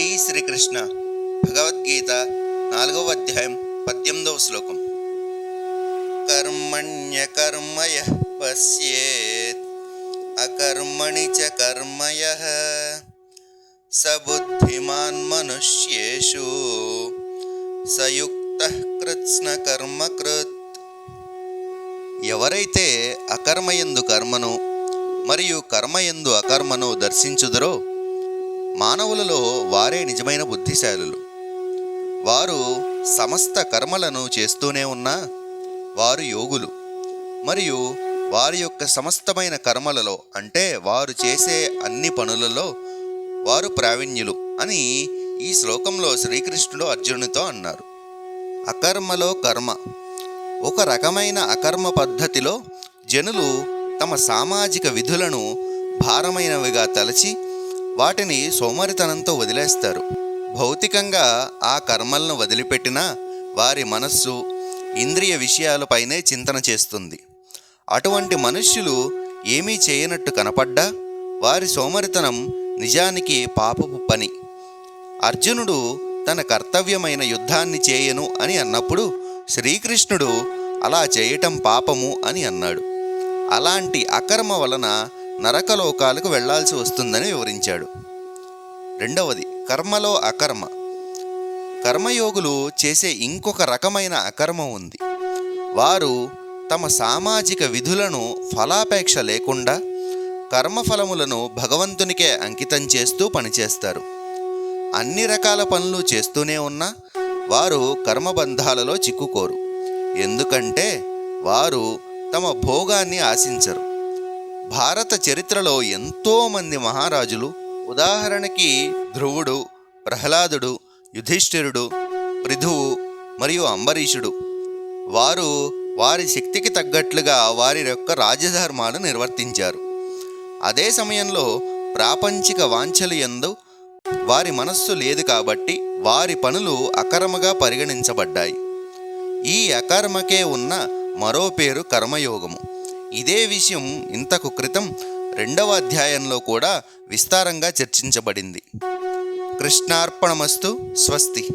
జై శ్రీకృష్ణ భగవద్గీత నాలుగవ అధ్యాయం పద్దెనిమిదవ శ్లోకం. కర్మణ్యకర్మయ పశ్యేత్ అకర్మణి చ కర్మయ సబుద్ధిమాన్ మనుష్యేషు సయుక్త కృత్స్న కర్మకృత్. ఎవరైతే అకర్మయందు కర్మను మరియు కర్మయందు అకర్మను దర్శించుదరో మానవులలో వారే నిజమైన బుద్ధిశాలులు. వారు సమస్త కర్మలను చేస్తూనే ఉన్నా వారు యోగులు. మరియు వారి యొక్క సమస్తమైన కర్మలలో అంటే వారు చేసే అన్ని పనులలో వారు ప్రావీణ్యులు అని ఈ శ్లోకంలో శ్రీకృష్ణుడు అర్జునునితో అన్నారు. అకర్మలో కర్మ. ఒక రకమైన అకర్మ పద్ధతిలో జనులు తమ సామాజిక విధులను భారమైనవిగా తలచి వాటిని సోమరితనంతో వదిలేస్తారు. భౌతికంగా ఆ కర్మలను వదిలిపెట్టినా వారి మనస్సు ఇంద్రియ విషయాలపైనే చింతన చేస్తుంది. అటువంటి మనుష్యులు ఏమీ చేయనట్టు కనపడ్డా వారి సోమరితనం నిజానికి పాపపు పని. అర్జునుడు తన కర్తవ్యమైన యుద్ధాన్ని చేయను అని అన్నప్పుడు శ్రీకృష్ణుడు అలా చేయటం పాపము అని అన్నాడు. అలాంటి అకర్మ వలన నరకలోకాలకు వెళ్ళాల్సి వస్తుందని వివరించాడు. రెండవది కర్మలో అకర్మ. కర్మయోగులు చేసే ఇంకొక రకమైన అకర్మ ఉంది. వారు తమ సామాజిక విధులను ఫలాపేక్ష లేకుండా కర్మఫలములను భగవంతునికే అంకితం చేస్తూ పనిచేస్తారు. అన్ని రకాల పనులు చేస్తూనే ఉన్నా వారు కర్మబంధాలలో చిక్కుకోరు. ఎందుకంటే వారు తమ భోగాన్ని ఆశించరు. భారత చరిత్రలో ఎంతోమంది మహారాజులు ఉదాహరణకి ధ్రువుడు ప్రహ్లాదుడు యుధిష్ఠిరుడు పృథువు మరియు అంబరీషుడు. వారు వారి శక్తికి తగ్గట్లుగా వారి యొక్క రాజధర్మాలు నిర్వర్తించారు. అదే సమయంలో ప్రాపంచిక వాంఛలు ఎందు వారి మనస్సు లేదు కాబట్టి వారి పనులు అకర్మగా పరిగణించబడ్డాయి. ఈ అకర్మకే ఉన్న మరో పేరు కర్మయోగము. ఇదే విషయం ఇంతకు క్రితం రెండవ అధ్యాయంలో కూడా విస్తారంగా చర్చించబడింది. కృష్ణార్పణమస్తు స్వస్తి.